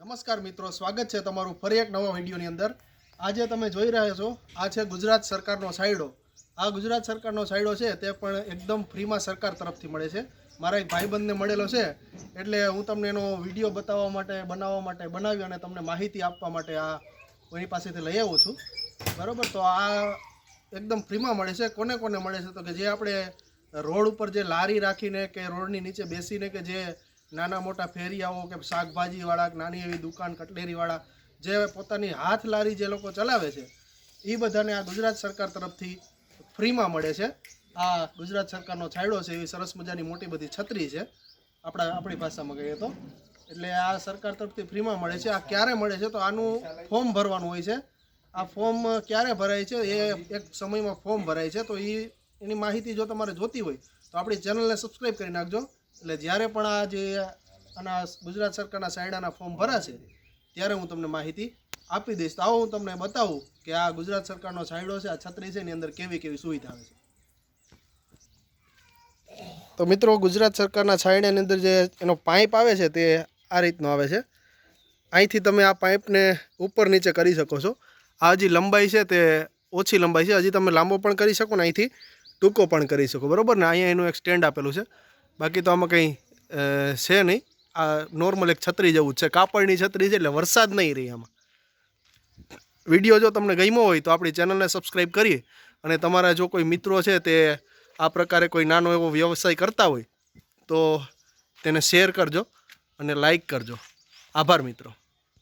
નમસ્કાર મિત્રો, સ્વાગત છે તમારું ફરી એક નવા વિડીયોની અંદર. આજે તમે જોઈ રહ્યા છો, આ છે ગુજરાત સરકારનો સાયડો. આ ગુજરાત સરકારનો સાયડો છે તે પણ એકદમ ફ્રીમાં સરકાર તરફથી મળે છે. મારા એક ભાઈબંધને મળેલો છે, એટલે હું તમને એનો વીડિયો બતાવવા માટે, બનાવવા માટે બનાવ્યો અને તમને માહિતી આપવા માટે આ એની પાસેથી લઈ આવું છું. બરાબર? તો આ એકદમ ફ્રીમાં મળે છે. કોને કોને મળે છે? તો કે જે આપણે રોડ ઉપર જે લારી રાખીને કે રોડની નીચે બેસીને કે જે નાના મોટા ફેરિયાઓ કે શાકભાજીવાળા કે નાની એવી દુકાન કટલેરીવાળા જે પોતાની હાથ લારી જે લોકો ચલાવે છે એ બધાને આ ગુજરાત સરકાર તરફથી ફ્રીમાં મળે છે. આ ગુજરાત સરકારનો છાંયડો છે, એવી સરસ મજાની મોટી બધી છત્રી છે, આપણા આપણી ભાષામાં કહીએ તો. એટલે આ સરકાર તરફથી ફ્રીમાં મળે છે. આ ક્યારે મળે છે તો આનું ફોર્મ ભરવાનું હોય છે. આ ફોર્મ ક્યારે ભરાય છે એ એક સમયમાં ફોર્મ ભરાય છે. તો એ એની માહિતી જો તમારે જોતી હોય તો આપણી ચેનલને સબસ્ક્રાઈબ કરી નાખજો. એટલે જ્યારે પણ આ જે આના ગુજરાત સરકારના સાયડાના ફોર્મ ભરાશે ત્યારે હું તમને માહિતી આપી દઈશ. તો આવો હું તમને બતાવું કે આ ગુજરાત સરકારનો સાયડો છે, આ છત્રી છે એની અંદર કેવી કેવી સુવિધા આવે છે. તો મિત્રો, ગુજરાત સરકારના છાયડાની અંદર જે એનો પાઇપ આવે છે, તે આ રીતનો આવે છે. અહીંથી તમે આ પાઇપને ઉપર નીચે કરી શકો છો. આ હજી લંબાઈ છે, તે ઓછી લંબાઈ છે. હજી તમે લાંબો પણ કરી શકો ને અહીંથી ટૂંકો પણ કરી શકો. બરાબર ને? અહીંયા એનું એક સ્ટેન્ડ આપેલું છે. બાકી તો આમાં કંઈ છે નહીં. આ નોર્મલ એક છત્રી જેવું છે. કાપડની છત્રી છે એટલે વરસાદ નહીં રહી આમાં. વીડિયો જો તમને ગમ્યો હોય તો આપણી ચેનલને સબસ્ક્રાઈબ કરીએ. અને તમારા જો કોઈ મિત્રો છે તે આ પ્રકારે કોઈ નાનો એવો વ્યવસાય કરતા હોય તો તેને શેર કરજો અને લાઈક કરજો. આભાર મિત્રો.